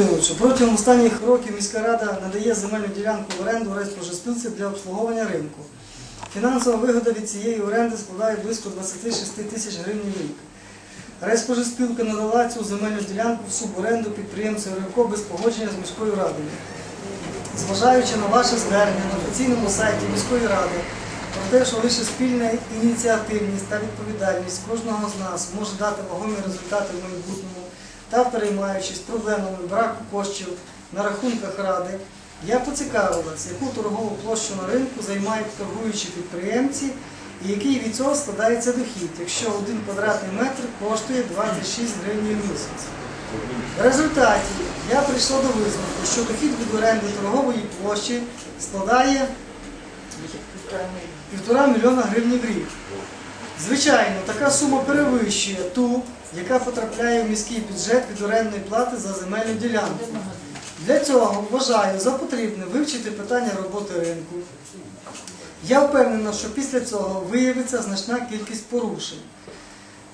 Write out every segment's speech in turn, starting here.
Володимировичу, протягом останніх років міська рада надає земельну ділянку в оренду райспоживспілці для обслуговування ринку. Фінансова вигода від цієї оренди складає близько 26 тисяч гривень в рік. Райспоживспілка надала цю земельну ділянку в суборенду підприємцю РКО без погодження з міською радою. Зважаючи на ваше звернення на офіційному сайті міської ради про те, що лише спільна ініціативність та відповідальність кожного з нас може дати вагомі результати в майбутньому та переймаючись проблемами браку коштів на рахунках ради, я поцікавилась, яку торгову площу на ринку займають торгуючі підприємці і який від цього складається дохід, якщо один квадратний метр коштує 26 гривень в місяць. В результаті я прийшла до висновку, що дохід від оренди торгової площі складає півтора мільйона гривень в рік. Звичайно, така сума перевищує ту, яка потрапляє в міський бюджет від орендної плати за земельну ділянку. Для цього вважаю за потрібне вивчити питання роботи ринку. Я впевнена, що після цього виявиться значна кількість порушень.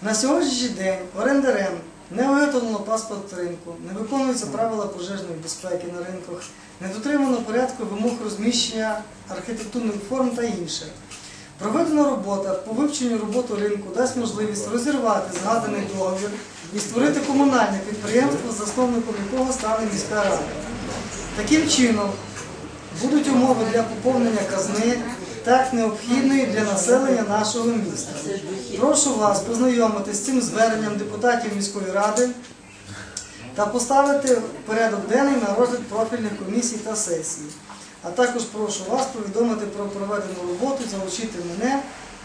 На сьогоднішній день орендарем не виготовлено паспорт ринку, не виконуються правила пожежної безпеки на ринках, не дотримано порядку вимог розміщення архітектурних форм та інше. Проведена робота по вивченню роботи ринку дасть можливість розірвати згаданий договір і створити комунальне підприємство, засновником якого стане міська рада. Таким чином будуть умови для поповнення казни, так необхідної для населення нашого міста. Прошу вас познайомитись з цим зверненням депутатів міської ради та поставити порядок денний на розгляд профільних комісій та сесій. А також прошу вас повідомити про проведену роботу, залучити мене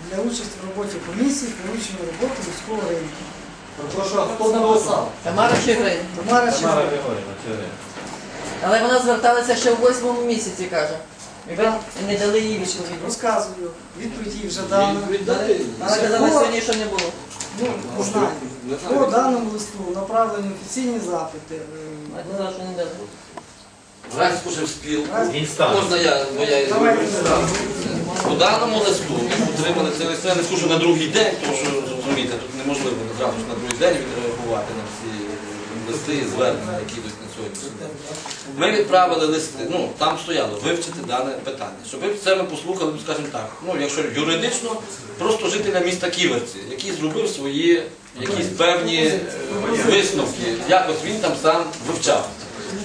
для участі в роботі комісії по вивченню роботи міського ринку. Прошу, а хто написав? Тамара Чигрин. Тамара Чижик. Але вона зверталася ще в восьмому місяці, каже. І ви не дали їй відповіді. Розказую, відповідь їй вже дано. Вона казала сьогодні, що не було. Ну, не знаю. По даному листу направлені офіційні запити. Вона казала, що не дали. Вранці скушав спілку. Можна я, бо я по даному листу ми отримали цей лист. Я не скажу на другий день, тому що розумієте, тут неможливо одразу ж на другий день відреагувати на всі листи і звернення, які йдуть на сьогоднішній день. Ми відправили листи, ну там стояло вивчити дане питання. Щоб ви це ми послухали, скажімо так, ну якщо юридично, просто жителя міста Ківерці, який зробив свої якісь певні е, висновки, якось він там сам вивчав.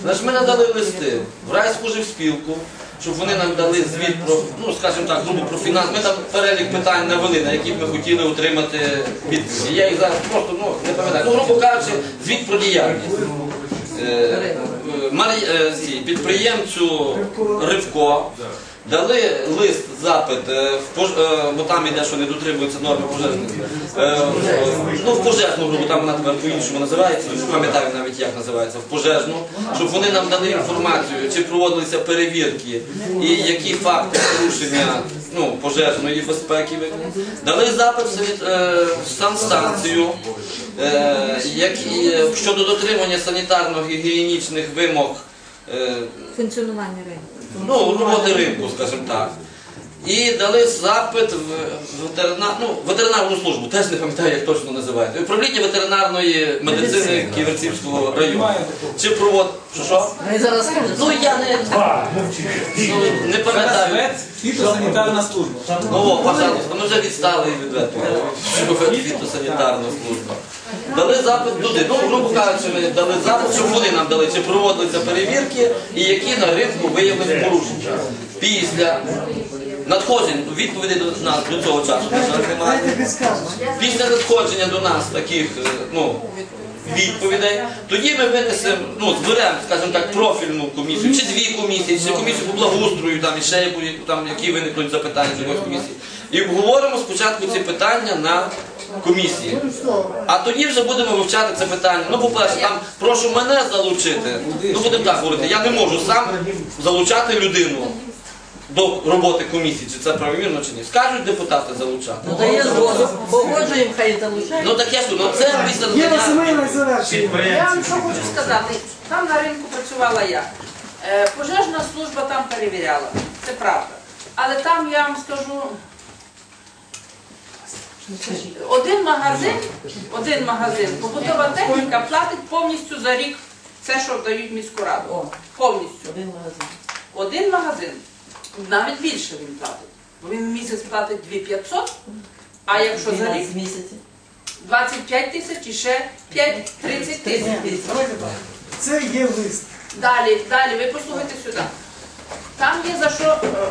Значить, ми надали листи в райспоживспілку, щоб вони нам дали звіт про, ну скажімо так, грубо про фінанс. Ми там перелік питань навели, на які б ми хотіли отримати відповідь. Я їх зараз просто ну, не пам'ятаю. Ну, грубо кажучи, звіт про діяльність. Е, е, е, підприємцю Ривко дали лист, запит, е, е, бо там іде, що не дотримуються норми пожежних. Е, Ну, в пожежну, грубо там вона тепер по-іншому називається, пам'ятаю навіть як називається, в пожежну, щоб вони нам дали інформацію, чи проводилися перевірки і які факти порушення ну, пожежної безпеки. Дали запит в сані- е, санстанцію, е, щодо дотримання санітарно-гігієнічних вимог Функціонування ринку. Ну, роботи ринку, скажімо так. І дали запит в ветеринар, ну, ветеринарну службу, теж не пам'ятаю, як точно називається. Управління ветеринарної медицини Ківерцівського району. Чи провод. Що що? Вони зараз скажуть. Ну я не, ну, не пам'ятаю. Фітосанітарна служба. Ну, о, пожалуйста, ми вже відстали від що фітосанітарна служба. Дали запит туди. Ну, грубо кажучи, ми дали запит, щоб вони нам дали, чи проводилися перевірки і які на ринку виявлені порушення. Після надходжень відповіді до нас до цього часу. Після надходження до нас таких е, ну, відповідей, тоді ми винесемо, ну, зберемо, скажімо так, профільну комісію, чи дві комісії, чи комісію по благоустрою, там, і ще яку- там, які виникнуть запитання з якоїсь комісії. І обговоримо спочатку ці питання на комісії. А тоді вже будемо вивчати це питання. Ну, по-перше, там прошу мене залучити. Ну, будемо так говорити, я не можу сам залучати людину. До роботи комісії, чи це правомірно чи ні. Скажуть депутати залучати. Ну дає згоду. Погоджуємо, хай залишають. Ну так я ж ну це після Єва надання. Семенівна завершує. Я вам що хочу сказати. Там на ринку працювала я. Е, Пожежна служба там перевіряла. Це правда. Але там я вам скажу. Один магазин, один магазин, побутова техніка платить повністю за рік Це, що дають міську раду. Повністю. один магазин. Один магазин, навіть більше він платить. Бо він в місяць платить 2500, а якщо за рік 25 тисяч і ще 5 30 тисяч. Це є лист. Далі, далі, ви послухайте сюди. Там є за що, е,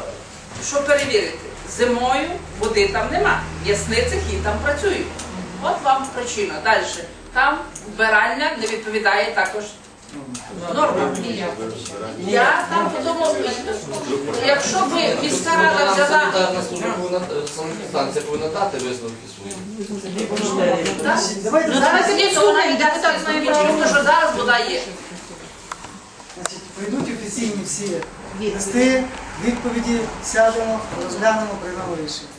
що перевірити. Зимою води там нема. Ясни цехи там працюють. От вам причина. Далі. Там вбиральня не відповідає також нормам. Я там подумав, якщо б міська рада взяла. Санітарна служба повинна, е, санстанція повинна дати висновки свої. Так? Давайте Ну давайте тоді слухаємо, депутат знає право, тому що зараз вода є. Значить, прийдуть офіційні всі листи, відповіді, сядемо, розглянемо, приймемо рішення.